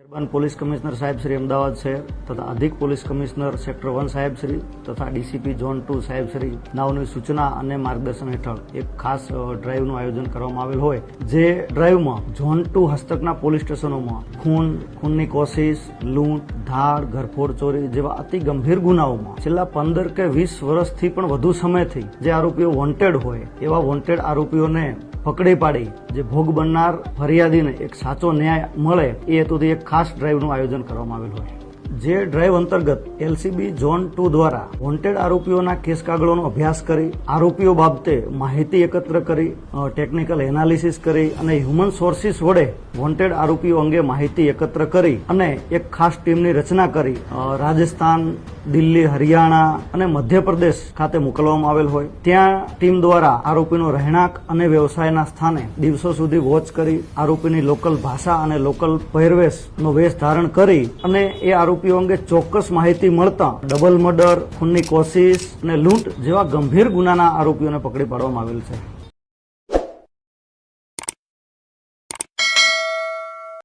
મહેરબાન police commissioner સાહેબ શ્રી અમદાવાદ શહેર તથા અધિક પોલીસ કમિશનર સેક્ટર વન સાહેબ શ્રી તથા ડીસીપી ઝોન ટુ સાહેબ શ્રી. નાઓની સૂચના અને માર્ગદર્શન હેઠળ એક ખાસ ડ્રાઈવનું આયોજન કરવામાં આવેલ હોય. જે ડ્રાઈવમાં ઝોન ટુ હસ્તકના પોલીસ સ્ટેશનોમાં ખૂન, ખૂનની કોશિશ, લૂંટ ધાડ, ઘરફોડ, ચોરી જેવા અતિ ગંભીર ગુનાઓમાં છેલ્લા પંદર કે વીસ વર્ષથી પણ વધુ સમયથી જે આરોપીઓ વોન્ટેડ હોય, એવા વોન્ટેડ આરોપીઓને પકડી પાડી જે ભોગ બનનાર ફરિયાદીને એક સાચો ન્યાય મળે એ હેતુથી એક ખાસ ડ્રાઈવનું આયોજન કરવામાં આવેલું હોય. જે ડ્રાઈવ અંતર્ગત એલસીબી ઝોન ટુ દ્વારા વોન્ટેડ આરોપીઓના કેસ કાગળોનો અભ્યાસ કરી, આરોપીઓ બાબતે માહિતી એકત્ર કરી ટેકનિકલ એનાલિસિસ કરી અને હ્યુમન સોર્સિસ વડે વોન્ટેડ આરોપીઓ અંગે માહિતી એકત્ર કરી અને એક ખાસ ટીમની રચના કરી રાજસ્થાન, દિલ્હી, હરિયાણા અને મધ્યપ્રદેશ ખાતે મોકલવામાં આવેલ હોય. ત્યાં ટીમ દ્વારા આરોપીનો રહેણાંક અને વ્યવસાયના સ્થાને દિવસો સુધી વોચ કરી, આરોપીની લોકલ ભાષા અને લોકલ પહેરવેશનો વેશ ધારણ કરી અને એ આરોપીઓ અંગે ચોક્કસ માહિતી મળતા ડબલ મર્ડર, ખૂનની કોશિશ અને લૂંટ જેવા ગંભીર ગુનાના આરોપીઓને પકડી પાડવામાં આવેલ છે.